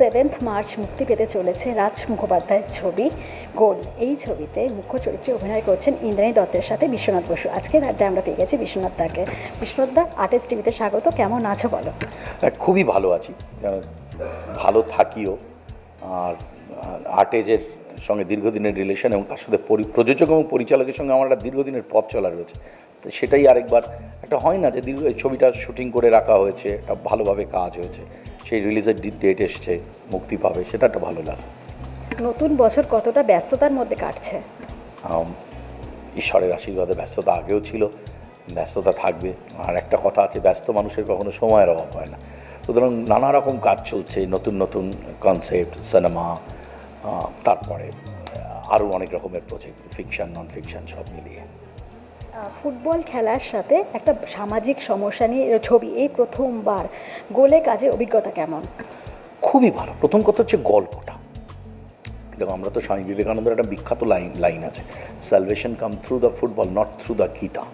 Seventh March মুক্তি পেতে চলেছে রাজ মুখোপাধ্যায়ের ছবি গোল। এই ছবিতে মুখ্য চরিত্রে অভিনয় করছেন ইন্দ্রাণী দত্তের সাথে বিশ্বনাথ বসু। আজকের আড্ডায় আমরা পেয়ে গেছি বিশ্বনাথ দাকে। বিশ্বনাথ দা আর্টিস্ট টিভিতে স্বাগত। কেমন আছো বলো? হ্যাঁ, খুবই ভালো আছি। ভালো থাকিও। আর আর্টেজের সঙ্গে দীর্ঘদিনের রিলেশন এবং তার সাথে পরি প্রযোজক এবং পরিচালকের সঙ্গে আমার একটা দীর্ঘদিনের পথ চলা রয়েছে। তো সেটাই আরেকবার একটা হয় না যে দীর্ঘ ছবিটা শুটিং করে রাখা হয়েছে একটা ভালোভাবে কাজ হয়েছে। সেই রিলিজের ডেট এসছে মুক্তি পাবে সেটা একটা ভালো লাগে। নতুন বছর কতটা ব্যস্ততার মধ্যে কাটছে? ঈশ্বরের আশীর্বাদে ব্যস্ততা আগেও ছিল ব্যস্ততা থাকবে। আর একটা কথা আছে ব্যস্ত মানুষের কখনো সময়ের অভাব হয় না। সুতরাং নানা রকম কাজ চলছে নতুন নতুন কনসেপ্ট সিনেমা তারপরে আরও অনেক রকমের প্রজেক্ট ফিকশন নন ফিকশন সব মিলিয়ে। ফুটবল খেলার সাথে একটা সামাজিক সমস্যা নিয়ে ছবি। এই প্রথমবার গোলে কাজে অভিজ্ঞতা কেমন? খুবই ভালো। প্রথম কথা হচ্ছে গল্পটা। দেখো, আমরা তো স্বামী বিবেকানন্দের একটা বিখ্যাত লাইন লাইন আছে salvation come through the football not through the Gita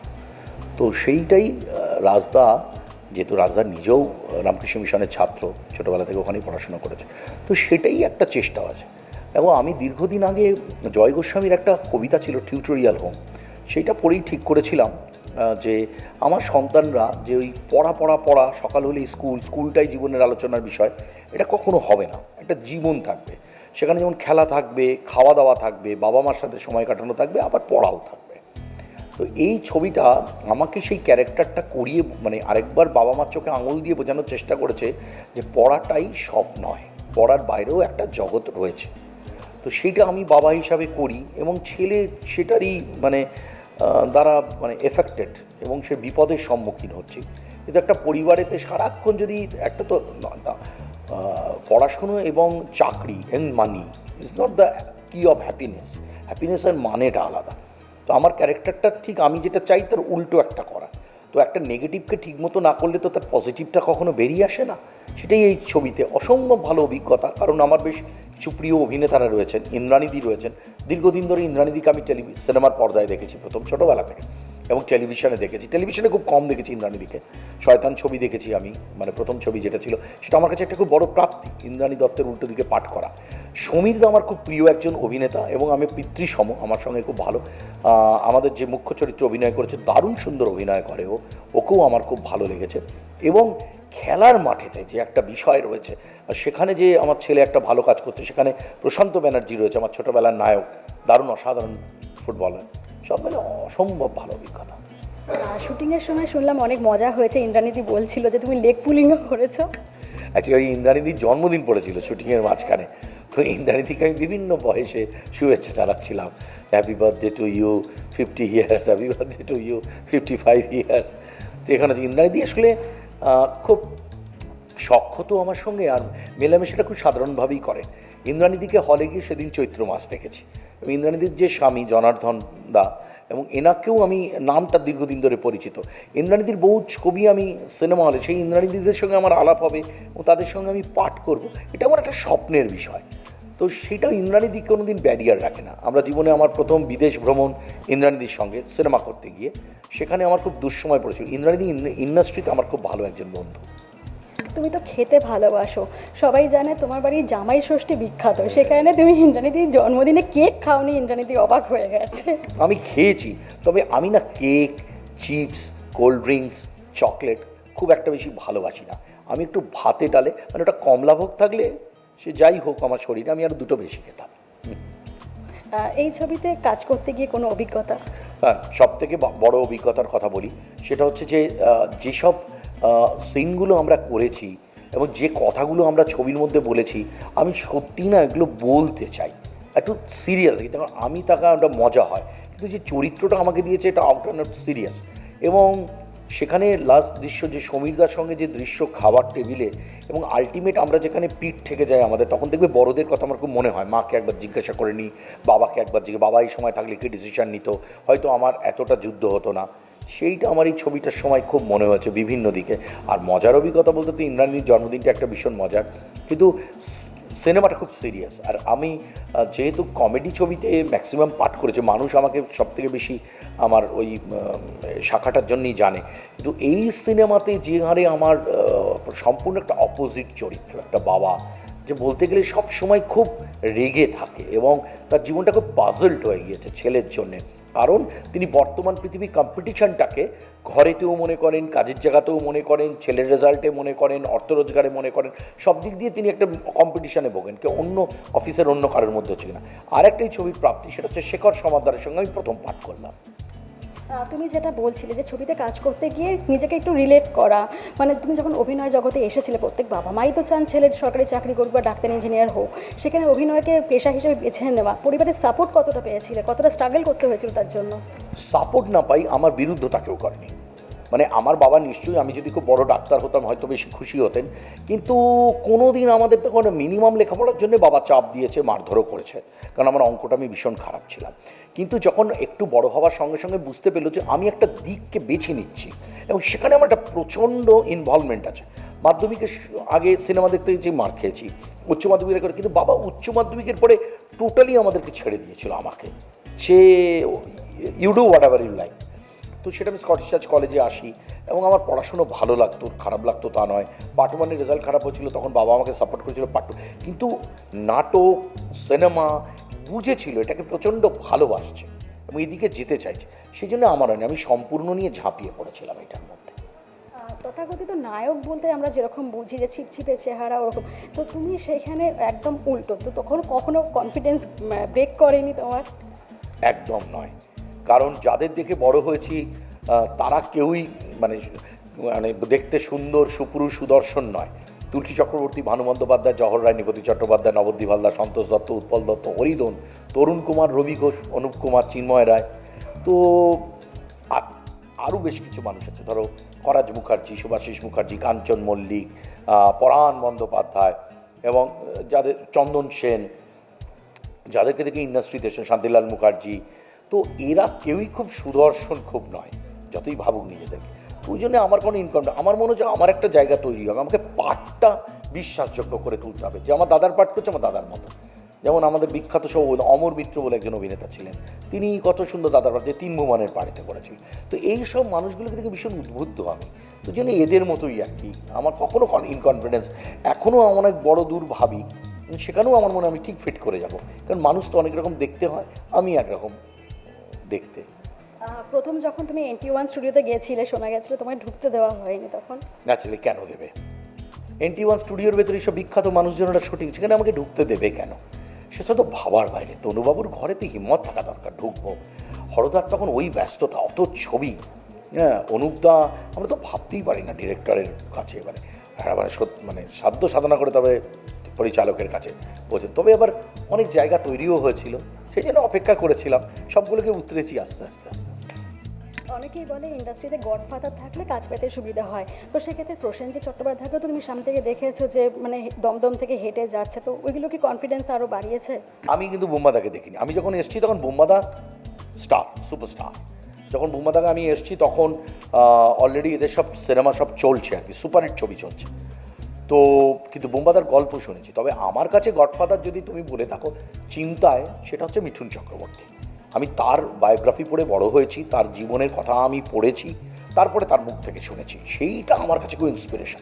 তো সেইটাই রাজদা, যেহেতু রাজদা নিজেও রামকৃষ্ণ মিশনের ছাত্র, ছোটোবেলা থেকে ওখানেই পড়াশোনা করেছে, তো সেটাই একটা চেষ্টা আছে। এবং আমি দীর্ঘদিন আগে জয় গোস্বামীর একটা কবিতা ছিল টিউটোরিয়াল হোম সেইটা পড়েই ঠিক করেছিলাম যে আমার সন্তানরা যে ওই পড়া পড়া পড়া, সকাল হলে স্কুল, স্কুলটাই জীবনের আলোচনার বিষয়, এটা কখনো হবে না, একটা জীবন থাকবে। সেখানে যেমন খেলা থাকবে, খাওয়া দাওয়া থাকবে, বাবা মার সাথে সময় কাটানো থাকবে, আবার পড়াও থাকবে। তো এই ছবিটা আমাকে সেই ক্যারেক্টারটা করিয়ে মানে আরেকবার বাবা মার চোখে আঙুল দিয়ে বোঝানোর চেষ্টা করেছে যে পড়াটাই সব নয়, পড়ার বাইরেও একটা জগৎ রয়েছে। তো সেটা আমি বাবা হিসাবে করি এবং ছেলে সেটারই মানে দ্বারা মানে এফেক্টেড এবং সে বিপদের সম্মুখীন হচ্ছে। কিন্তু একটা পরিবারেতে সারাক্ষণ যদি একটা তো পড়াশুনো এবং চাকরি and money is not the key of happiness হ্যাপিনেসের মানেটা আলাদা। তো আমার ক্যারেক্টারটা ঠিক আমি যেটা চাই তার উল্টো একটা করা। তো একটা নেগেটিভকে ঠিকমতো না করলে তো তার পজিটিভটা কখনো বেরিয়ে আসে না। সেটাই এই ছবিতে অসম্ভব ভালো অভিজ্ঞতা। কারণ আমার বেশ কিছু প্রিয় অভিনেতারা রয়েছেন, ইন্দ্রাণীদি রয়েছেন। দীর্ঘদিন ধরে ইন্দ্রাণীদিকে আমি টেলিভি সিনেমার পর্দায় দেখেছি প্রথম ছোটোবেলা থেকে। এবং টেলিভিশনে দেখেছি। টেলিভিশনে খুব কম দেখেছি ইন্দ্রাণীদিকে। শয়তান ছবি দেখেছি আমি মানে প্রথম ছবি যেটা ছিল। সেটা আমার কাছে একটা খুব বড় প্রাপ্তি, ইন্দ্রাণী দত্তের উল্টো দিকে পাঠ করা। সমীর আমার খুব প্রিয় একজন অভিনেতা এবং আমি পিতৃসম, আমার সঙ্গে খুব ভালো। আমাদের যে মুখ্য চরিত্রে অভিনয় করেছে, দারুণ সুন্দর অভিনয় করে ও। ওকেও আমার খুব ভালো লেগেছে। এবং খেলার মাঠেতে যে একটা বিষয় রয়েছে, সেখানে যে আমার ছেলে একটা ভালো কাজ করছে, সেখানে প্রশান্ত ব্যানার্জি রয়েছে, আমার ছোটোবেলার নায়ক। দারুণ, অসাধারণ ফুটবলার। সব মিলে অসম্ভব ভালো অভিজ্ঞতা। শুটিংয়ের সময় শুনলাম অনেক মজা হয়েছে ইন্দ্রাণীতি বলছিল যে তুমি লেগ পুলিংও করেছ। অ্যাকচুয়ালি ইন্দ্রাণীদির জন্মদিন পড়েছিল শুটিংয়ের মাঝখানে। তো ইন্দ্রাণীদিকে আমি বিভিন্ন বয়সে শুভেচ্ছা চালাচ্ছিলাম happy birthday to you fifty years happy birthday to you fifty five years তো এখানে হচ্ছে ইন্দ্রাণীদি আসলে খুব সখ্য তো আমার সঙ্গে আর মেলামেশাটা খুব সাধারণভাবেই করে। ইন্দ্রানীদিকে হলে গিয়ে সেদিন চৈত্র মাস দেখেছি। এবং ইন্দ্রাণীদির যে স্বামী জনার্দন দা, এবং এনাকেও আমি নামটা দীর্ঘদিন ধরে পরিচিত। ইন্দ্রাণীদির বহু ছবি আমি সিনেমা হলে, সেই ইন্দ্রাণীদিদের সঙ্গে আমার আলাপ হবে এবং তাদের সঙ্গে আমি পাঠ করব। এটা আমার একটা স্বপ্নের বিষয়। তো সেটা ইন্দ্রাণীদি কোনো দিন ব্যারিয়ার রাখে না। আমরা জীবনে আমার প্রথম বিদেশ ভ্রমণ ইন্দ্রাণীদির সঙ্গে সিনেমা করতে গিয়ে, সেখানে আমার খুব দুঃসময় পড়েছিল। ইন্দ্রাণীদি ইন্ডাস্ট্রিতে আমার খুব ভালো একজন বন্ধু। তুমি তো খেতে ভালোবাসো। সবাই জানে তোমার বাড়ি জামাই ষষ্ঠী বিখ্যাত। সেখানে তুমি ইন্দ্রাণীদির জন্মদিনে কেক খাওনি ইন্দ্রাণীদি অবাক হয়ে গেছে। আমি খেয়েছি তবে আমি না cake chips cold drinks chocolate খুব একটা বেশি ভালোবাসি না। আমি একটু ভাতে ডালে মানে ওটা কমলা ভোগ থাকলে সে যাই হোক আমার শরীরে আমি আরও দুটো বেশি খেতাম। এই ছবিতে কাজ করতে গিয়ে কোনো অভিজ্ঞতা? হ্যাঁ সব থেকে বড় অভিজ্ঞতার কথা বলি সেটা হচ্ছে যে যেসব সিনগুলো আমরা করেছি এবং যে কথাগুলো আমরা ছবির মধ্যে বলেছি, আমি সত্যি না এগুলো বলতে চাই। একটু সিরিয়াস কারণ আমি তাকে একটা মজা হয়, কিন্তু যে চরিত্রটা আমাকে দিয়েছে এটা আউট অ্যান্ড সিরিয়াস এবং সেখানে লাস্ট দৃশ্য যে সমীরদার সঙ্গে যে দৃশ্য খাবার টেবিলে এবং আলটিমেট আমরা যেখানে পিঠ থেকে যাই আমাদের, তখন দেখবে বড়দের কথা আমার খুব মনে হয়। মাকে একবার জিজ্ঞাসা করে নিই বাবাকে একবার জিজ্ঞেস, বাবা, এই সময় থাকলে কি ডিসিশন নিত? হয়তো আমার এতটা যুদ্ধ হতো না। সেইটা আমার এই ছবিটার সময় খুব মনে হয়েছে বিভিন্ন দিকে। আর মজার অভিজ্ঞতা বলতে তো ইন্দ্রাণীর জন্মদিনটা একটা ভীষণ মজার। কিন্তু সিনেমাটা খুব সিরিয়াস। আর আমি যেহেতু কমেডি ছবিতে ম্যাক্সিমাম পাঠ করেছে, মানুষ আমাকে সবথেকে বেশি আমার ওই শাখাটার জন্যই জানে। কিন্তু এই সিনেমাতে যে হারে আমার সম্পূর্ণ একটা অপোজিট চরিত্র, একটা বাবা যে বলতে গেলে সব সময় খুব রেগে থাকে এবং তার জীবনটা খুব পাজলড হয়ে গিয়েছে ছেলের জন্যে। কারণ তিনি বর্তমান পৃথিবী কম্পিটিশনটাকে ঘরেতেও মনে করেন, কাজের জায়গাতেও মনে করেন, ছেলের রেজাল্টে মনে করেন, অর্থ রোজগারে মনে করেন, সব দিক দিয়ে তিনি একটা কম্পিটিশনে ভোগেন, কেউ অন্য অফিসের অন্য কারোর মধ্যে হচ্ছে কিনা। আর একটাই ছবির প্রাপ্তি, সেটা হচ্ছে শেখর সমাদারের সঙ্গে আমি প্রথম পাঠ করলাম। তুমি যেটা বলছিলে যে ছবিতে কাজ করতে গিয়ে নিজেকে একটু রিলেট করা মানে তুমি যখন অভিনয় জগতে এসেছিলে, প্রত্যেক বাবা মাই তো চান ছেলের সরকারি চাকরি করুক বা ডাক্তার ইঞ্জিনিয়ার হোক, সেখানে অভিনয়কে পেশা হিসেবে বেছে নেওয়া, পরিবারের সাপোর্ট কতটা পেয়েছিলে? কতটা স্ট্রাগল করতে হয়েছিল তার জন্য? সাপোর্ট না পাই, আমার বিরুদ্ধতা কেউ করেনি। মানে আমার বাবা নিশ্চয়ই আমি যদি খুব বড় ডাক্তার হতাম, হয়তো বেশি খুশি হতেন। কিন্তু কোনো দিন আমাদের তো কোনো মিনিমাম লেখাপড়ার জন্য বাবা চাপ দিয়েছে, মারধরও করেছে। কারণ আমার অঙ্কটা আমি ভীষণ খারাপ ছিলাম। কিন্তু যখন একটু বড় হওয়ার সঙ্গে সঙ্গে বুঝতে পেল যে আমি একটা দিককে বেছে নিচ্ছি এবং সেখানে আমার একটা প্রচণ্ড ইনভলভমেন্ট আছে। মাধ্যমিকের আগে সিনেমা দেখতে গেছি মার খেয়েছি, উচ্চ মাধ্যমিকের করে কিন্তু বাবা উচ্চ মাধ্যমিকের পরে টোটালি আমাদেরকে ছেড়ে দিয়েছিল আমাকে। সে you do whatever you like তো সেটা আমি স্কটিশ চার্চ কলেজে আসি এবং আমার পড়াশুনো ভালো লাগতো খারাপ লাগতো তা নয়। পার্ট ওয়ানের রেজাল্ট খারাপ হয়েছিল তখন বাবা আমাকে সাপোর্ট করেছিল পার্ট টু কিন্তু নাটক সিনেমা বুঝেছিল এটাকে প্রচণ্ড ভালোবাসছে এবং এদিকে যেতে চাইছে। সেই জন্য আমার হয়নি আমি সম্পূর্ণ নিয়ে ঝাঁপিয়ে পড়েছিলাম এটার মধ্যে। তথাকথিত নায়ক বলতে আমরা যেরকম বুঝি যে ছিপছিপে চেহারা ওরকম তো তুমি সেখানে একদম উল্টো তো তখন কখনো কনফিডেন্স ব্রেক করেনি তোমার? একদম নয়। কারণ যাদের দেখে বড় হয়েছি তারা কেউই মানে মানে দেখতে সুন্দর, সুপুরুষ, সুদর্শন নয়। তুলসী চক্রবর্তী, ভানু বন্দ্যোপাধ্যায় জহর রায়, নিপতি চট্টোপাধ্যায়, নবদ্বীপ হালদার, সন্তোষ দত্ত, উৎপল দত্ত, হরিদন, তরুণ কুমার, রবি ঘোষ, অনুপ কুমার, চিন্ময় রায়। তো আর আরও বেশ কিছু মানুষ আছে। ধরো, করাজ মুখার্জি, সুভাষিস মুখার্জি, কাঞ্চন মল্লিক পরাণ বন্দ্যোপাধ্যায় এবং যাদের চন্দন সেন, যাদেরকে দেখে ইন্ডাস্ট্রিতে শান্তিলাল মুখার্জি তো এরা কেউই খুব সুদর্শন খুব নয়, যতই ভাবুক নিজেদেরকে। তো ওই জন্য আমার কোনো ইনকাম আমার মনে হচ্ছে আমার একটা জায়গা তৈরি হবে, আমাকে পাঠটা বিশ্বাসযোগ্য করে তুলতে হবে, যে আমার দাদার পাঠ করছে আমার দাদার মতো। যেমন আমাদের বিখ্যাত সব অমর মিত্র বলে একজন অভিনেতা ছিলেন, তিনি কত সুন্দর দাদার যে তিন ভুবনের পাড়িতে করেছিলেন। তো এই সব মানুষগুলোকে দেখে ভীষণ উদ্বুদ্ধ আমি। তো জন্য এদের মতোই আর কি। আমার কখনো ইনকনফিডেন্স এখনও আমার অনেক বড় দূর ভাবি সেখানেও আমার মনে আমি ঠিক ফিট করে যাব। কারণ মানুষ তো অনেক রকম দেখতে হয়, আমি একরকম। দেখতে। প্রথম যখন তুমি এনটি ওয়ান স্টুডিওতে গিয়েছিলে শোনা গেছিল তোমায় ঢুকতে দেওয়া হয়নি তখন? ন্যাচারালি কেন দেবে? এনটি ওয়ান স্টুডিওর ভেতরে সব বিখ্যাত মানুষজনেরা শুটিং সেখানে আমাকে ঢুকতে দেবে কেন? সেটা তো ভাবার বাইরে। তনুবাবুর ঘরেতে হিম্মত থাকা দরকার ঢুকবো। হরদার তখন ওই ব্যস্ততা অত ছবি। হ্যাঁ অনুপদা আমরা তো ভাবতেই পারি না ডিরেক্টরের কাছে মানে হ্যাঁ, মানে মানে সাধ্য সাধনা করে তবে পরিচালকের কাছে পৌঁছে। তবে আবার অনেক জায়গা তৈরিও হয়েছিল। সেই জন্য অপেক্ষা করেছিলাম। সবগুলোকে উতরেছি আস্তে আস্তে আস্তে আস্তে। অনেকেই বলে ইন্ডাস্ট্রিতে গডফাদার থাকলে কাজ পেতে সুবিধা হয়। তো সেক্ষেত্রে প্রসেনজিৎ চট্টোপাধ্যায়কেও তো তুমি সামনে থেকে দেখেছ যে মানে দমদম থেকে হেঁটে যাচ্ছে তো ওইগুলো কি কনফিডেন্স আরও বাড়িয়েছে? আমি কিন্তু বোম্বাদাকে দেখিনি। আমি যখন এসেছি তখন বোম্বাদা স্টার সুপারস্টার যখন বোম্বাদাকে আমি এসেছি তখন অলরেডি এদের সব সিনেমা সব চলছে আর কি সুপারহিট ছবি চলছে। তো কিন্তু বোম্বাদার গল্প শুনেছি। তবে আমার কাছে গডফাদার যদি তুমি বলে থাকো, চিন্তায় সেটা হচ্ছে মিঠুন চক্রবর্তী। আমি তার বায়োগ্রাফি পড়ে বড় হয়েছি, তার জীবনের কথা আমি পড়েছি, তারপরে তার মুখ থেকে শুনেছি। সেইটা আমার কাছে খুব ইন্সপিরেশন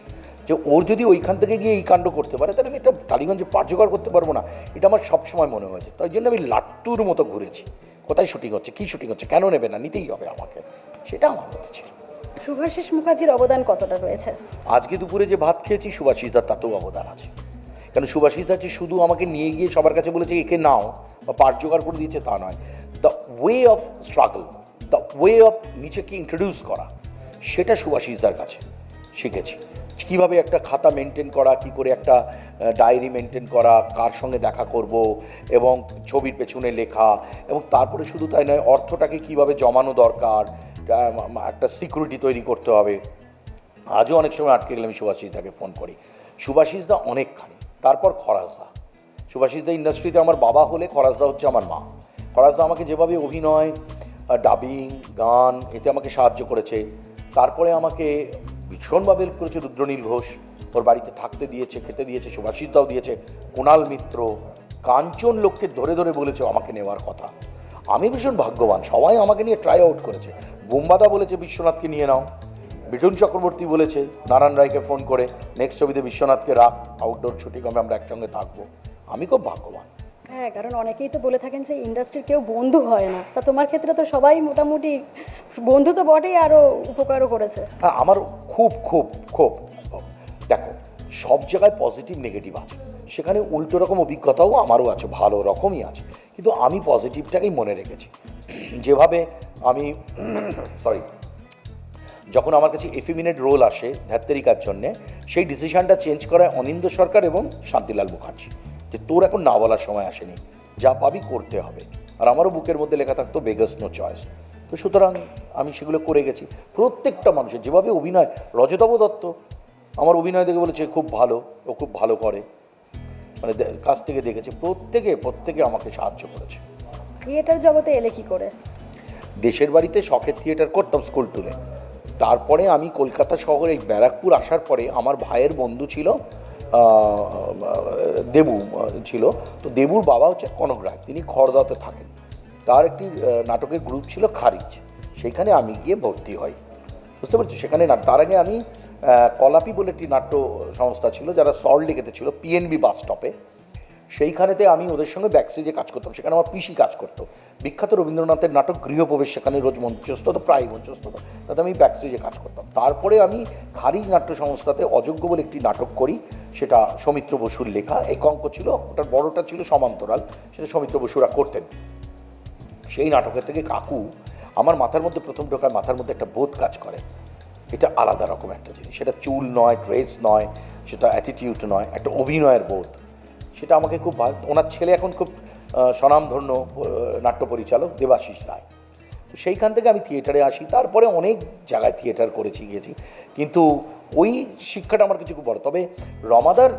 যে ওর যদি ওইখান থেকে গিয়ে এই কাণ্ড করতে পারে, তাহলে আমি এটা টালিগঞ্জে জোগাড় করতে পারব না। এটা আমার সবসময় মনে হয়েছে। তাই জন্য আমি লাট্টুর মতো ঘুরেছি। কোথায় শুটিং হচ্ছে, কী শুটিং হচ্ছে, কেন নেবে না, নিতেই হবে আমাকে। সেটা আমার মধ্যে ছিল। শুভাশিস মুখার্জির অবদান কতটা রয়েছে? আজকে দুপুরে যে ভাত খেয়েছি সুভাষিস দার তাতেও অবদান আছে। কেন সুভাষিস দা যে শুধু আমাকে নিয়ে গিয়ে সবার কাছে বলেছে, একে নাও বা পাঠ জোগাড় করে দিয়েছে, তা নয়। The way of struggle the way of নিজেকে ইন্ট্রোডিউস করা, সেটা সুভাষিস দার কাছে শিখেছি। কীভাবে একটা খাতা মেনটেন করা, কি করে একটা ডায়েরি মেনটেন করা, কার সঙ্গে দেখা করব, এবং ছবির পেছনে লেখা, এবং তারপরে শুধু তাই নয়, অর্থটাকে কীভাবে জমানো দরকার একটা সিকিউরিটি তৈরি করতে হবে। আজও অনেক সময় আটকে গেলে আমি সুভাষিস দাকে ফোন করি। সুভাষিস দা অনেকখানি। তারপর খরাজদা সুভাষিস দা ইন্ডাস্ট্রিতে আমার বাবা হলে খরাজদা হচ্ছে আমার মা। খরাজদা আমাকে যেভাবে অভিনয় ডাবিং গান, এতে আমাকে সাহায্য করেছে। তারপরে আমাকে ভীষণভাবে হেল্প করেছে রুদ্রনীল ঘোষ। ওর বাড়িতে থাকতে দিয়েছে, খেতে দিয়েছে, সুভাষিস দাও দিয়েছে। কুণাল মিত্র, কাঞ্চন লোককে ধরে ধরে বলেছে আমাকে নেওয়ার কথা। আমি ভীষণ ভাগ্যবান সবাই আমাকে নিয়ে ট্রাই আউট করেছে। বোম্বাদা বলেছে বিশ্বনাথকে নিয়ে নাও। বিটুন চক্রবর্তী বলেছে নারায়ণ রায়কে ফোন করে নেক্সট ছবিতে বিশ্বনাথকে রাখ আউটডোর ছুটি কমে আমরা একসঙ্গে থাকব? আমি খুব ভাগ্যবান। হ্যাঁ কারণ অনেকেই তো বলে থাকেন যে ইন্ডাস্ট্রির কেউ বন্ধু হয় না। তা তোমার ক্ষেত্রে তো সবাই মোটামুটি বন্ধু তো বটেই আরও উপকারও করেছে। হ্যাঁ আমার খুব খুব খুব দেখো সব জায়গায় পজিটিভ নেগেটিভ আছে। সেখানে উল্টো রকম অভিজ্ঞতাও আমারও আছে, ভালো রকমই আছে। কিন্তু আমি পজিটিভটাকেই মনে রেখেছি। যেভাবে আমি সরি যখন আমার কাছে এফিমিনেট রোল আসে ধ্যাত্তেরিকার জন্যে, সেই ডিসিশনটা চেঞ্জ করায় অনিন্দ সরকার এবং শান্তিলাল মুখার্জি, যে তোর এখন না বলার সময় আসেনি, যা পাবি করতে হবে। আর আমারও বুকের মধ্যে লেখা থাকতো বেগাস নো চয়েস তো সুতরাং আমি সেগুলো করে গেছি। প্রত্যেকটা মানুষের, যেভাবে অভিনয়, রজতব দত্ত, আমার অভিনয় দেখে বলেছে, খুব ভালো, ও খুব ভালো করে। মানে কাছ থেকে দেখেছি প্রত্যেকে প্রত্যেকে আমাকে সাহায্য করেছে। থিয়েটার জগতে এলে কি করে? দেশের বাড়িতে শখের থিয়েটার করতাম স্কুল টুলে তারপরে আমি কলকাতা শহরে এই ব্যারাকপুর আসার পরে আমার ভাইয়ের বন্ধু ছিল দেবু ছিল। তো দেবুর বাবা হচ্ছে কনক রায় তিনি খড়দাতে থাকেন। তার একটি নাটকের গ্রুপ ছিল খারিজ। সেইখানে আমি গিয়ে ভর্তি হই। বুঝতে পারছি সেখানে না তার আগে আমি কলাপি বলে একটি নাট্য সংস্থা ছিল, যারা সল্ট লেকেতে ছিল পিএনবি বাস স্টপে সেইখানেতে আমি ওদের সঙ্গে ব্যাকস্টেজে কাজ করতাম, সেখানে আমার পিসি কাজ করতো। বিখ্যাত রবীন্দ্রনাথের নাটক গৃহপ্রবেশ, সেখানে রোজ মঞ্চস্থ হতো প্রায় মঞ্চস্থ তাতে আমি ব্যাকস্টেজে কাজ করতাম। তারপরে আমি খারিজ নাট্য সংস্থাতে অযোগ্য বলে একটি নাটক করি, সেটা সৌমিত্র বসুর লেখা। এক অঙ্ক ছিল, ওটার বড়টা ছিল সমান্তরাল, সেটা সৌমিত্র বসুরা করতেন। সেই নাটকের থেকে কাকু আমার মাথার মধ্যে প্রথম ঢোকায় মাথার মধ্যে একটা বোধ কাজ করে। এটা আলাদা রকম একটা জিনিস। সেটা চুল নয়, ড্রেস নয়, সেটা অ্যাটিটিউড নয়, একটা অভিনয়ের বোধ। সেটা আমাকে খুব ভালো ওনার ছেলে এখন খুব স্বনামধন্য নাট্য পরিচালক দেবাশিস রায়। সেইখান থেকে আমি থিয়েটারে আসি। তারপরে অনেক জায়গায় থিয়েটার করেছি, গিয়েছি। কিন্তু ওই শিক্ষাটা আমার কিছু খুব বড়। তবে রমাদার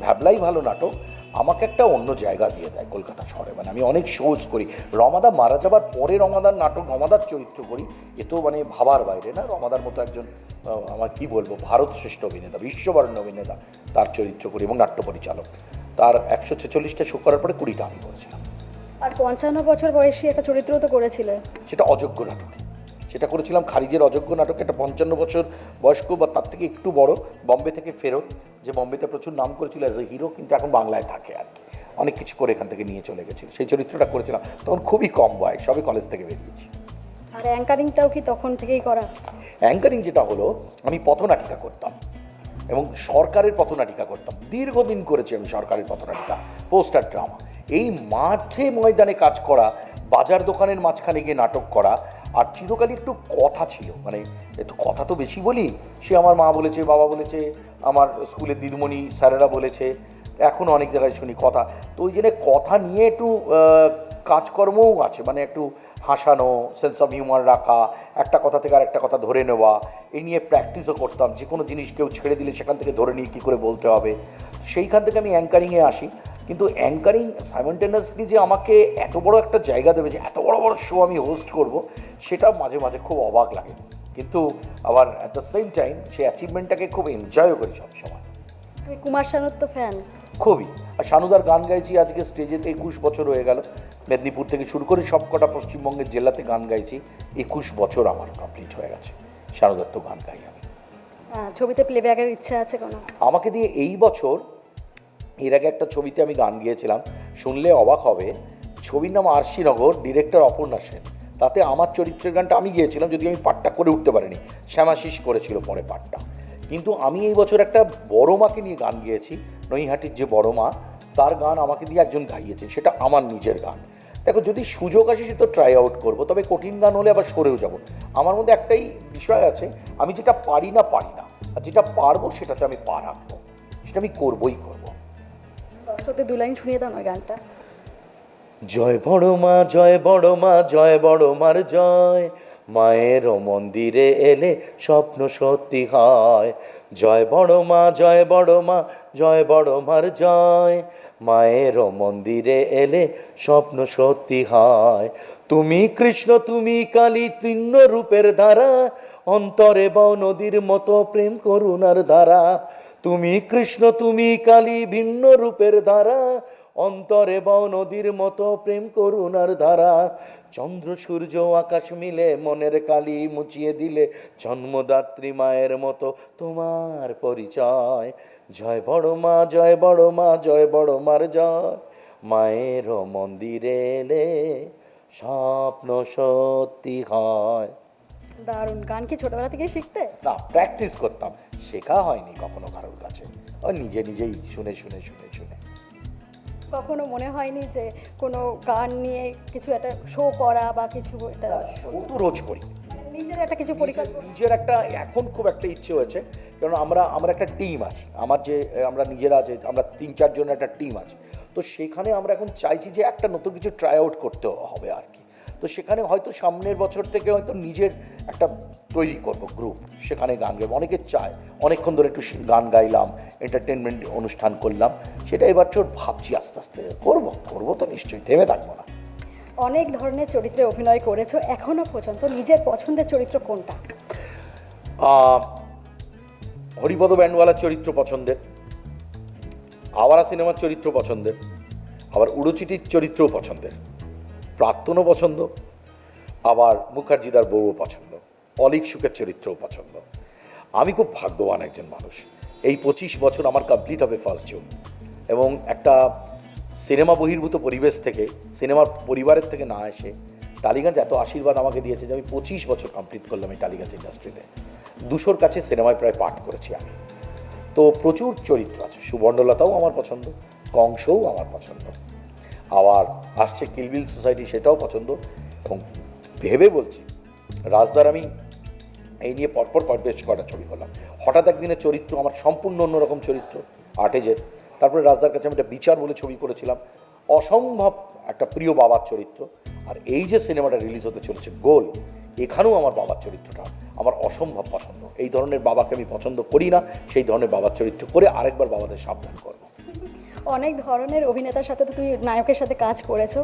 ভ্যাবলাই ভালো নাটক আমাকে একটা অন্য জায়গা দিয়ে দেয় কলকাতা শহরে। মানে আমি অনেক শোজ করি। রমাদা মারা যাবার পরে রমাদার নাটক রমাদার চরিত্র করি। এ তো মানে ভাবার বাইরে না? রমাদার মতো একজন আমার কি বলব ভারত শ্রেষ্ঠ অভিনেতা বিশ্ববরণ্য অভিনেতা তার চরিত্র করি এবং নাট্য পরিচালক। তার একশো ছেচল্লিশটা শো করার পরে কুড়িটা আমি করেছিলাম। আর পঞ্চান্ন বছর বয়সী একটা চরিত্র তো করেছিলে। সেটা অযোগ্য নাটকে। সেটা করেছিলাম খারিজের অযোগ্য নাটক একটা পঞ্চান্ন বছর বয়স্ক বা তার থেকে একটু বড় বম্বে থেকে ফেরত যে বম্বেতে প্রচুর নাম করেছিল অ্যাজ এ হিরো কিন্তু এখন বাংলায় থাকে আর কি। অনেক কিছু করে এখান থেকে নিয়ে চলে গেছিল। সেই চরিত্রটা করেছিলাম। তখন খুবই কম বয়স সবই কলেজ থেকে বেরিয়েছি। আর অ্যাঙ্কারিংটাও কি তখন থেকেই করা? অ্যাঙ্কারিং যেটা হলো আমি পথনাটিকা করতাম। এবং সরকারের পথনাটিকা করতাম। দীর্ঘদিন করেছি আমি সরকারের পথনাটিকা, পোস্টার ড্রামা। এই মাঠে ময়দানে কাজ করা, বাজার দোকানের মাঝখানে গিয়ে নাটক করা আর চিরকালই একটু কথা ছিল। মানে একটু কথা তো বেশি বলি, সে আমার মা বলেছে, বাবা বলেছে, আমার স্কুলের দিদিমণি স্যারেরা বলেছে এখনও অনেক জায়গায় শুনি কথা। তো ওই জন্য কথা নিয়ে একটু কাজকর্মও আছে মানে একটু হাসানো সেন্স অফ হিউমার রাখা একটা কথা থেকে আর একটা কথা ধরে নেওয়া এই নিয়ে প্র্যাকটিসও করতাম। যে কোনো জিনিস কেউ ছেড়ে দিলে সেখান থেকে ধরে নিয়ে কী করে বলতে হবে? সেইখান থেকে আমি অ্যাঙ্কারিংয়ে আসি। কিন্তু অ্যাঙ্কারিং সাইমেন্টেনাসলি যে আমাকে এত বড় একটা জায়গা দেবে যে এত বড় বড় শো আমি হোস্ট করব সেটা মাঝে মাঝে খুব অবাক লাগে। কিন্তু আবার অ্যাট দ্য সেম টাইম সেই অ্যাচিভমেন্টটাকে খুব এনজয়ও করি সবসময়। কুমার শানুর তো ফ্যান খুবই। আর শানুদার গান গাইছি আজকে স্টেজেতে একুশ বছর হয়ে গেল। মেদিনীপুর থেকে শুরু করে সবকটা পশ্চিমবঙ্গের জেলাতে গান গাইছি। একুশ বছর আমার কমপ্লিট হয়ে গেছে। শানুদার তো গান গাই আমি। ছবিতে প্লেব্যাকের ইচ্ছা আছে কোনো? আমাকে দিয়ে এই বছর এর আগে একটা ছবিতে আমি গান গিয়েছিলাম। শুনলে অবাক হবে। ছবির নাম আরশিনগর ডিরেক্টর অপর্ণা সেন। তাতে আমার চরিত্রের গানটা আমি গিয়েছিলাম যদি আমি পাঠটা করে উঠতে পারিনি। শ্যামাশিস করেছিল পরে পাঠটা কিন্তু আমি এই বছর একটা বড় মাকে নিয়ে গান গিয়েছি নৈহাটির যে বড় মা তার গান আমাকে দিয়ে একজন গাইয়েছেন। সেটা আমার নিজের গান। দেখো যদি সুযোগ আসে সে তো ট্রাই আউট করব তবে কঠিন গান হলে আবার সরেও যাব। আমার মধ্যে একটাই বিষয় আছে আমি যেটা পারি না পারি না। আর যেটা পারব সেটাতে আমি পা রাখব। সেটা আমি করবোই করব। দর্শকদের দু লাইন শুনিয়ে দাও না গানটা। জয় বড় মা জয় বড় মা জয় বড় মার জয়। মায়ের মন্দিরে এলে স্বপ্ন সত্যি হয়। জয় বড় মা, জয় বড় মা, জয় বড় মার জয়। মায়ের মন্দিরে এলে স্বপ্ন সত্যি হয়। তুমি কৃষ্ণ, তুমি কালী, তিন্ন রূপের ধারা। অন্তরে বও নদীর মতো প্রেম করুণার ধারা। তুমি কৃষ্ণ, তুমি কালী, ভিন্ন রূপের ধারা। অন্তরে বও নদীর মতো প্রেম করুণার ধারা। চন্দ্র সূর্য আকাশ মিলে মনের কালি মুছিয়ে দিলে জন্মদাত্রী মায়ের মতো তোমার পরিচয়। জয় বড় মা জয় বড় মা জয় বড় মার জয়। মায়ের মন্দিরে এলে স্বপ্ন সত্যি হয়। দারুণ গান কি ছোটবেলা থেকে শিখতে? না প্র্যাকটিস করতাম। শেখা হয়নি কখনো কারোর কাছে। ও নিজে নিজেই শুনে শুনে শুনে শুনে। কখনো মনে হয়নি যে কোনো গান নিয়ে কিছু একটা শো করা বা কিছু একটা ও তো রোজ করি। নিজের একটা কিছু পরিকল্পনা নিজের একটা এখন খুব একটা ইচ্ছে হয়েছে কারণ আমরা আমরা একটা টিম আছি। আমার যে আমরা নিজেরা যে আমরা তিন চারজনের একটা টিম আছে। তো সেখানে আমরা এখন চাইছি যে একটা নতুন কিছু ট্রাই আউট করতে হবে আর কি। তো সেখানে হয়তো সামনের বছর থেকে হয়তো নিজের একটা তৈরি করব গ্রুপ সেখানে গান গাইব। অনেকে চায় অনেকক্ষণ ধরে একটু গান গাইলাম এন্টারটেনমেন্ট অনুষ্ঠান করলাম সেটা এবার চোর ভাবছি আস্তে আস্তে করব করব তো নিশ্চয়ই থেমে থাকব না। অনেক ধরনের চরিত্রে অভিনয় করেছ এখনও পর্যন্ত নিজের পছন্দের চরিত্র কোনটা? হরিপদ ব্যান্ডওয়ালার চরিত্র পছন্দের আওয়ারা সিনেমার চরিত্র পছন্দের আবার উড়োচিটির চরিত্রও পছন্দের। প্রাক্তনও পছন্দ, আবার মুখার্জিদার বউও পছন্দ, অলিক সুখের চরিত্রও পছন্দ। আমি খুব ভাগ্যবান একজন মানুষ। এই পঁচিশ বছর আমার কমপ্লিট হবে ফার্স্ট জুন এবং একটা সিনেমা বহির্ভূত পরিবেশ থেকে সিনেমার পরিবারের থেকে না এসে টালিগঞ্জ এত আশীর্বাদ আমাকে দিয়েছে যে আমি পঁচিশ বছর কমপ্লিট করলাম এই টালিগঞ্জ ইন্ডাস্ট্রিতে দুশোর কাছে সিনেমায় প্রায় পাঠ করেছি আমি। তো প্রচুর চরিত্র আছে। সুবর্ণলতাও আমার পছন্দ, কংসও আমার পছন্দ। আবার আসছে কিলবিল সোসাইটি সেটাও পছন্দ। এবং ভেবে বলছি, রাজদার আমি এই নিয়ে পরপর পর বেশ কটা ছবি করলাম। হঠাৎ একদিনের চরিত্র, আমার সম্পূর্ণ অন্যরকম চরিত্র আর্টেজের তারপরে রাজদার কাছে আমি একটা বিচার বলে ছবি করেছিলাম। অসম্ভব একটা প্রিয় বাবার চরিত্র। আর এই যে সিনেমাটা রিলিজ হতে চলেছে, গোল, এখানেও আমার বাবার চরিত্রটা আমার অসম্ভব পছন্দ। এই ধরনের বাবাকে আমি পছন্দ করি না, সেই ধরনের বাবার চরিত্র করে আরেকবার বাবাদের সাবধান করব। অনেক ধরনের অভিনেতার সাথে তো তুই নায়কের সাথে কাজ করেছ।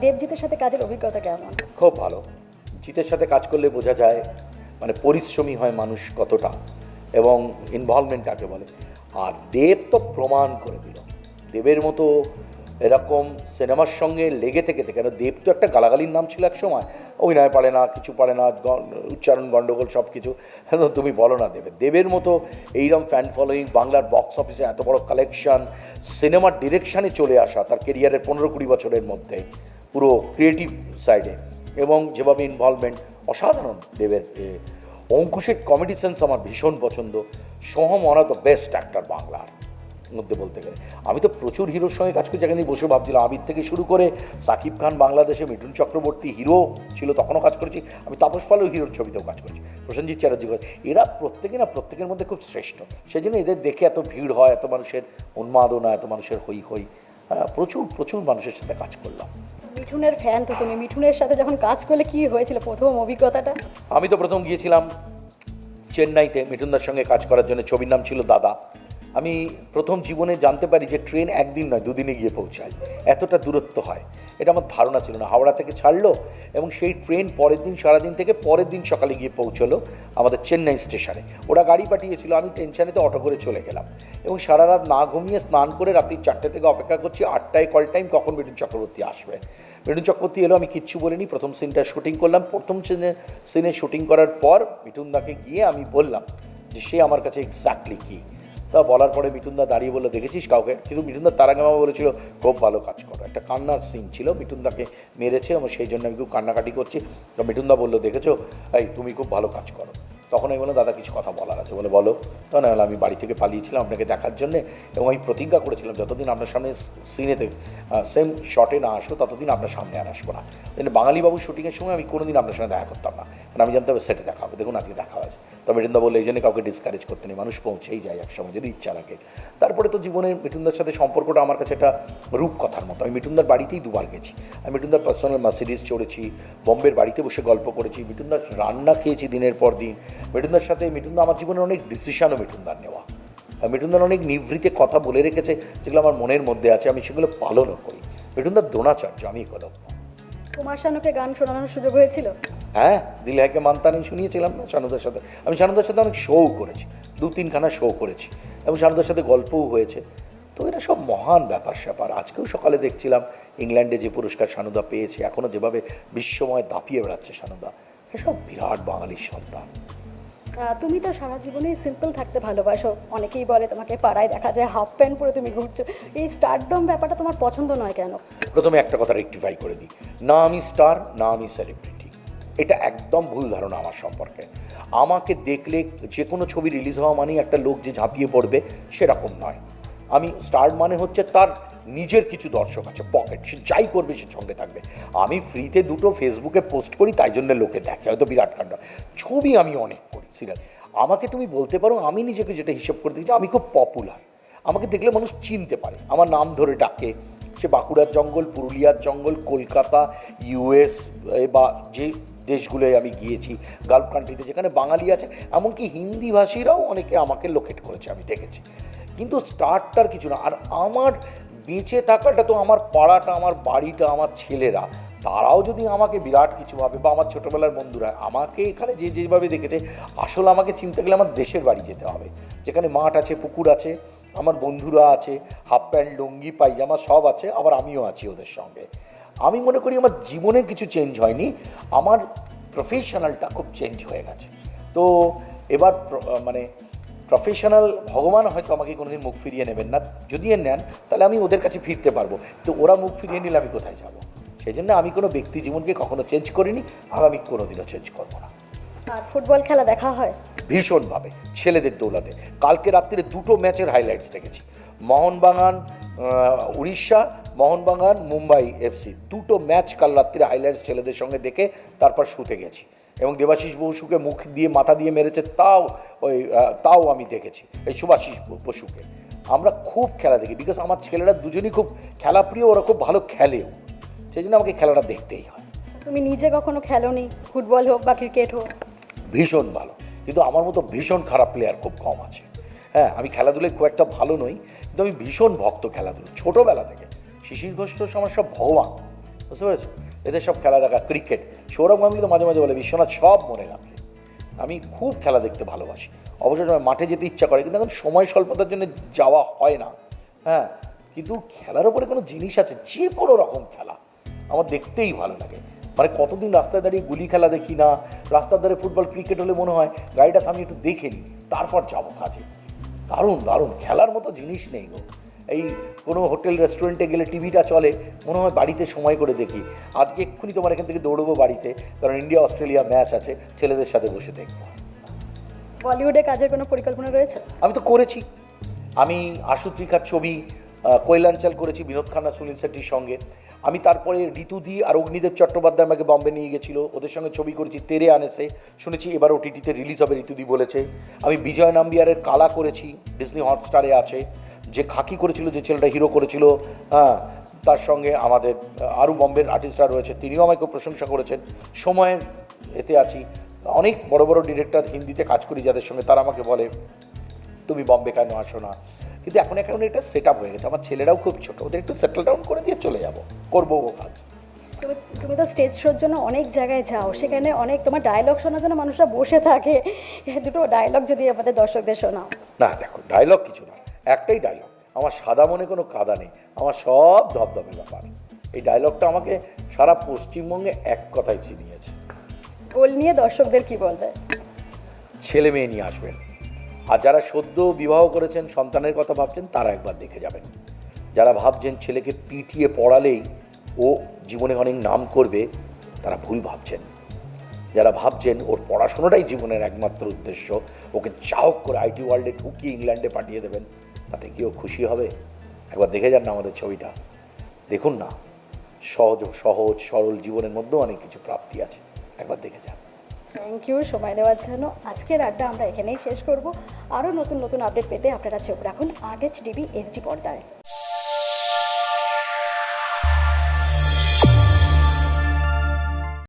দেবজিতের সাথে কাজের অভিজ্ঞতা কেমন? খুব ভালো। জিতের সাথে কাজ করলে বোঝা যায় মানে পরিশ্রমী হয় মানুষ কতটা এবং ইনভলভমেন্ট কাকে বলে। আর দেব তো প্রমাণ করে দিল। দেবের মতো এরকম সিনেমার সঙ্গে লেগে থেকে থেকে কেন? দেব তো একটা গালাগালির নাম ছিল এক সময় অভিনয় পারে না, কিছু পারে না উচ্চারণ গণ্ডগোল সব কিছু তুমি বলো না দেবের দেবের মতো এইরকম ফ্যান ফলোয়িং বাংলার বক্স অফিসে এত বড় কালেকশন সিনেমার ডিরেকশানে চলে আসা তার কেরিয়ারের পনেরো কুড়ি বছরের মধ্যে, পুরো ক্রিয়েটিভ সাইডে এবং যেভাবে ইনভলভমেন্ট অসাধারণ দেবের অঙ্কুশের কমেডি সেন্স আমার ভীষণ পছন্দ। Soham one of the best actor বাংলার। মধ্যে বলতে গেলে। আমি তো প্রচুর হিরোর সঙ্গে কাজ করছি এখানে বসে ভাবছিলাম। আবির থেকে শুরু করে সাকিব খান বাংলাদেশে মিঠুন চক্রবর্তী হিরো ছিল তখনও কাজ করেছি। আমি তাপস পালেও হিরোর ছবিতেও কাজ করেছি। প্রসেনজিৎ চ্যাটার্জি করে। এরা প্রত্যেকে না প্রত্যেকের মধ্যে খুব শ্রেষ্ঠ। সেই জন্য এদের দেখে এত ভিড় হয় এত মানুষের উন্মাদনা এত মানুষের হই হই হ্যাঁ প্রচুর প্রচুর মানুষের সাথে কাজ করলাম। মিঠুনের ফ্যান তো তুমি। মিঠুনের সাথে যখন কাজ করলে কি হয়েছিল প্রথম অভিজ্ঞতাটা? আমি তো প্রথম গিয়েছিলাম চেন্নাইতে। মিঠুনদার সঙ্গে কাজ করার জন্য। ছবির নাম ছিল দাদা। আমি প্রথম জীবনে জানতে পারি যে ট্রেন একদিন নয়, দুদিনে গিয়ে পৌঁছায়। এতটা দূরত্ব হয়। এটা আমার ধারণা ছিল না। হাওড়া থেকে ছাড়লো এবং সেই ট্রেন পরের দিন, সারাদিন থেকে পরের দিন সকালে গিয়ে পৌঁছলো আমাদের চেন্নাই স্টেশনে। ওরা গাড়ি পাঠিয়েছিল, আমি টেনশানেতে অটো করে চলে গেলাম। এবং সারা রাত না ঘুমিয়ে স্নান করে রাত্রি চারটে থেকে অপেক্ষা করছি, আটটায় কল টাইম কখন মিঠুন চক্রবর্তী আসবে। মিঠুন চক্রবর্তী এলো, আমি কিচ্ছু বলিনি। প্রথম সিনটা শুটিং করলাম। প্রথম সিনে সিনে শুটিং করার পর মিঠুনদাকে গিয়ে আমি বললাম যে, সে আমার কাছে এক্স্যাক্টলি কী? তা বলার পরে মিঠুনদা দাঁড়িয়ে বলল, দেখেছিস কাউকে? কিন্তু মিঠুনদা তার আগে আমাকে বলেছিল, খুব ভালো কাজ করো। একটা কান্নার সিন ছিল, মিঠুনদাকে মেরেছে, এবং সেই জন্য আমি খুব কান্নাকাটি করছি। তো মিঠুনদা বলল, দেখেছ? এই, তুমি খুব ভালো কাজ করো। তখন আমি বললাম, দাদা, কিছু কথা বলার আছে। বলে, বলো। তখন আমি আমি বাড়ি থেকে পালিয়েছিলাম আপনাকে দেখার জন্যে, এবং আমি প্রতিজ্ঞা করেছিলাম, যতদিন আপনার সামনে সিনেতে সেম শটে না আসো ততদিন আপনার সামনে আর আসব না। বাঙালি বাঙালিবাবু শুটিংয়ের সময় আমি কোনোদিন আপনার সঙ্গে দেখা করতাম না। কারণ আমি জানতাম, সেটে দেখা হবে দেখুন, আজকে দেখা হয়েছে। তবে মিঠুনদা বললে, এই জন্য কাউকে ডিসকারেজ করতে নেই, মানুষ পৌঁছেই যায় একসময়, যদি ইচ্ছা রাখে। তারপরে তো জীবনের মিঠুনদার সাথে সম্পর্কটা আমার কাছে একটা রূপকথার মতো। আমি মিঠুনদার বাড়িতেই দুবার গেছি। আমি মিঠুনদার পার্সোনাল মার্সিডিস চড়েছি, বম্বের বাড়িতে বসে গল্প করেছি, মিঠুনদার রান্না খেয়েছি দিনের পর দিন। মিঠুনদার সাথে মিঠুনদা আমার জীবনের অনেক ডিসিশনও মিঠুনদার নেওয়া। মিঠুনদার অনেক নিভৃতে কথা বলে রেখেছে, যেগুলো আমার মনের মধ্যে আছে, আমি সেগুলো পালনও করি। মিঠুনদার দ্রোণাচার্য, আমি একদম। কুমার শানুকে গান শোনানোর সুযোগ হয়েছিল? হ্যাঁ দিলহাকে মান্তানি শুনিয়েছিলাম না শানুদার সাথে। আমি শানুদার সাথে অনেক শোও করেছি, দু তিনখানা শো করেছি, এবং শানুদার সাথে গল্পও হয়েছে। তো এটা সব মহান ব্যাপার স্যাপার। আজকেও সকালে দেখছিলাম ইংল্যান্ডে যে পুরস্কার সানুদা পেয়েছে এখনও যেভাবে বিশ্বময় দাপিয়ে বেড়াচ্ছে শানুদা এসব বিরাট বাঙালির সন্তান। তুমি তো সারা জীবনেই সিম্পল থাকতে ভালোবাসো। অনেকেই বলে তোমাকে পাড়ায় দেখা যায় হাফ প্যান্ট পরে তুমি ঘুরছো। এই স্টারডম ব্যাপারটা তোমার পছন্দ নয় কেন? প্রথমে একটা কথা রেক্টিফাই করে দিই। না আমি স্টার না আমি সেলিব্রিটি এটা একদম ভুল ধারণা আমার সম্পর্কে। আমাকে দেখলে যে কোনো ছবি রিলিজ হওয়া মানেই একটা লোক যে ঝাঁপিয়ে পড়বে, সেরকম নয়। আমি স্টার মানে হচ্ছে তার নিজের কিছু দর্শক আছে পকেট সে যাই করবে সে সঙ্গে থাকবে। আমি ফ্রিতে দুটো ফেসবুকে পোস্ট করি, তাই জন্য লোকে দেখে, হয়তো বিরাট কাণ্ড। ছবি আমি অনেক করি সিরিয়াল আমাকে তুমি বলতে পারো, আমি নিজেকে যেটা হিসেব করে দিয়েছি আমি খুব পপুলার আমাকে দেখলে মানুষ চিনতে পারে। আমার নাম ধরে ডাকে, সে বাঁকুড়ার জঙ্গল, পুরুলিয়ার জঙ্গল, কলকাতা ইউএস বা যে দেশগুলোয় আমি গিয়েছি গালফ কান্ট্রিতে যেখানে বাঙালি আছে, এমনকি হিন্দি ভাষীরাও অনেকে আমাকে লোকেট করেছে, আমি দেখেছি। কিন্তু স্টারটার কিছু না। আর আমার বেঁচে থাকাটা তো আমার পাড়াটা, আমার বাড়িটা, আমার ছেলেরা। তারাও যদি আমাকে বিরাট কিছু ভাবে বা আমার ছোটোবেলার বন্ধুরা আমাকে এখানে যে যেভাবে দেখেছে, আসলে আমাকে চিনতে গেলে আমার দেশের বাড়ি যেতে হবে। যেখানে মাঠ আছে, পুকুর আছে, আমার বন্ধুরা আছে, হাফ প্যান্ট, লুঙ্গি পাইজামা সব আছে, আবার আমিও আছি ওদের সঙ্গে। আমি মনে করি আমার জীবনে কিছু চেঞ্জ হয়নি, আমার প্রফেশনালটা খুব চেঞ্জ হয়ে গেছে। তো এবার মানে প্রফেশনাল ভগবান হয়তো আমাকে কোনোদিন মুখ ফিরিয়ে নেবেন না যদি এ নেন তাহলে আমি ওদের কাছে ফিরতে পারব। তো ওরা মুখ ফিরিয়ে নিলে আমি কোথায় যাব? সেই জন্য আমি কোনো ব্যক্তি জীবনকে কখনো চেঞ্জ করিনি আগামী কোনোদিনও চেঞ্জ করব না। আর ফুটবল খেলা দেখা হয়? ভীষণভাবে ছেলেদের দৌলাতে। কালকে রাত্রিরে দুটো ম্যাচের হাইলাইটস দেখেছি। মোহনবাগান উড়িষ্যা মোহনবাগান মুম্বাই এফসি দুটো ম্যাচ কাল রাত্রিরে হাইলাইটস ছেলেদের সঙ্গে দেখে তারপর শুতে গেছি। এবং দেবাশিস বসুকে মুখ দিয়ে মাথা দিয়ে মেরেছে তাও ওই তাও আমি দেখেছি এই সুভাষিস বসুকে। আমরা খুব খেলা দেখি বিকজ আমার ছেলেরা দুজনই খুব খেলাপ্রিয় ওরা খুব ভালো খেলেও। সেই জন্য আমাকে খেলাটা দেখতেই হয়। তুমি নিজে কখনো খেলোনি ফুটবল হোক বা ক্রিকেট হোক? ভীষণ ভালো কিন্তু আমার মতো ভীষণ খারাপ প্লেয়ার খুব কম আছে। হ্যাঁ আমি খেলাধুলায় খুব একটা ভালো নই কিন্তু আমি ভীষণ ভক্ত খেলাধুলো ছোটোবেলা থেকে। শিশির ঘোষ তো আমার সব ভগবান বুঝতে পেরেছ? এদের সব খেলা দেখা ক্রিকেট সৌরভ গাঙ্গুলি তো মাঝে মাঝে বলে, বিশ্বনাথ সব মনে রাখে। আমি খুব খেলা দেখতে ভালোবাসি। অবশ্য সময় মাঠে যেতে ইচ্ছা করে, কিন্তু এখন সময় স্বল্পতার জন্য যাওয়া হয় না। হ্যাঁ কিন্তু খেলার ওপরে কোনো জিনিস আছে, যে কোনো রকম খেলা, আমার দেখতেই ভালো লাগে। মানে কতদিন রাস্তায় দাঁড়িয়ে গুলি খেলা দেখি না, রাস্তার ধারে ফুটবল ক্রিকেট হলে মনে হয়, গাড়িটা থামিয়ে একটু দেখে নিই তারপর যাব কাজে। দারুণ দারুণ, খেলার মতো জিনিস নেই গো। এই কোনো হোটেল রেস্টুরেন্টে গেলে টিভিটা চলে মনে হয় বাড়িতে সময় করে দেখি। আজকে এক্ষুনি তোমার এখান থেকে দৌড়বো বাড়িতে কারণ ইন্ডিয়া অস্ট্রেলিয়া ম্যাচ আছে ছেলেদের সাথে বসে দেখব। বলিউডে কাজের কোনো পরিকল্পনা রয়েছে? আমি তো করেছি। আমি আশু আশুত্রিকার ছবি কৈলাঞ্চল করেছি, বিনোদ খান্না, সুনীল শেট্টির সঙ্গে। আমি তারপরে ঋতুদি আর অগ্নিদেব চট্টোপাধ্যায় আমাকে বম্বে নিয়ে গেছিল। ওদের সঙ্গে ছবি করেছি, তেরে আনেসে শুনেছি এবার ওটিটিতে রিলিজ হবে ঋতুদি বলেছে। আমি বিজয় নাম্বিয়ারের কালা করেছি ডিসনি হটস্টারে আছে। যে খাকি করেছিল, যে ছেলেটা হিরো করেছিল হ্যাঁ তার সঙ্গে আমাদের আরও বম্বের আর্টিস্টরা রয়েছে। তিনিও আমাকে প্রশংসা করেছেন। সময়ের এতে আছি। অনেক বড় বড় ডিরেক্টর হিন্দিতে কাজ করি যাদের সঙ্গে, তারা আমাকে বলে, তুমি বম্বে কেন আসো না? কিন্তু এখন এখন এটা সেট আপ হয়ে গেছে। আমার ছেলেরাও খুব ছোটো ওদের একটু সেটেল ডাউন করে দিয়ে চলে যাব করব ও কাজ। তুমি তুমি তো স্টেজ শোর জন্য অনেক জায়গায় যাও সেখানে অনেক তোমার ডায়লগ শোনার জন্য মানুষরা বসে থাকে। দুটো ডায়লগ যদি আমাদের দর্শকদের শোনাও। না দেখো ডায়লগ কিছু না একটাই ডায়লগ আমার সাদা মনে কোনো কাদা নেই আমার সব ধবধবে ব্যাপার। এই ডায়লগটা আমাকে সারা পশ্চিমবঙ্গে এক কথায় চিনিয়েছে। গোল নিয়ে দর্শকদের কি বলবে? ছেলে মেয়ে নিয়ে আসবেন। আর যারা সদ্য বিবাহ করেছেন, সন্তানের কথা ভাবছেন, তারা একবার দেখে যাবেন। যারা ভাবছেন ছেলেকে পিটিয়ে পড়ালেই ও জীবনে অনেক নাম করবে, তারা ভুল ভাবছেন। যারা ভাবছেন ওর পড়াশোনাটাই জীবনের একমাত্র উদ্দেশ্য, ওকে চাওক করে আইটি ওয়ার্ল্ডে ঢুকিয়ে ইংল্যান্ডে পাঠিয়ে দেবেন, তাতে কি ও খুশি হবে? একবার দেখে যান না আমাদের ছবিটা। দেখুন না, সহজ সহজ, সরল জীবনের মধ্যেও অনেক কিছু প্রাপ্তি আছে। একবার দেখে যান। থ্যাংক ইউ সময় দেওয়ার জন্য। আজকের আড্ডা আমরা এখানেই শেষ করব। আরও নতুন নতুন আপডেট পেতে আপনারা চোখ রাখুন। আট এইচ ডিবি এইচডি পর্দায়।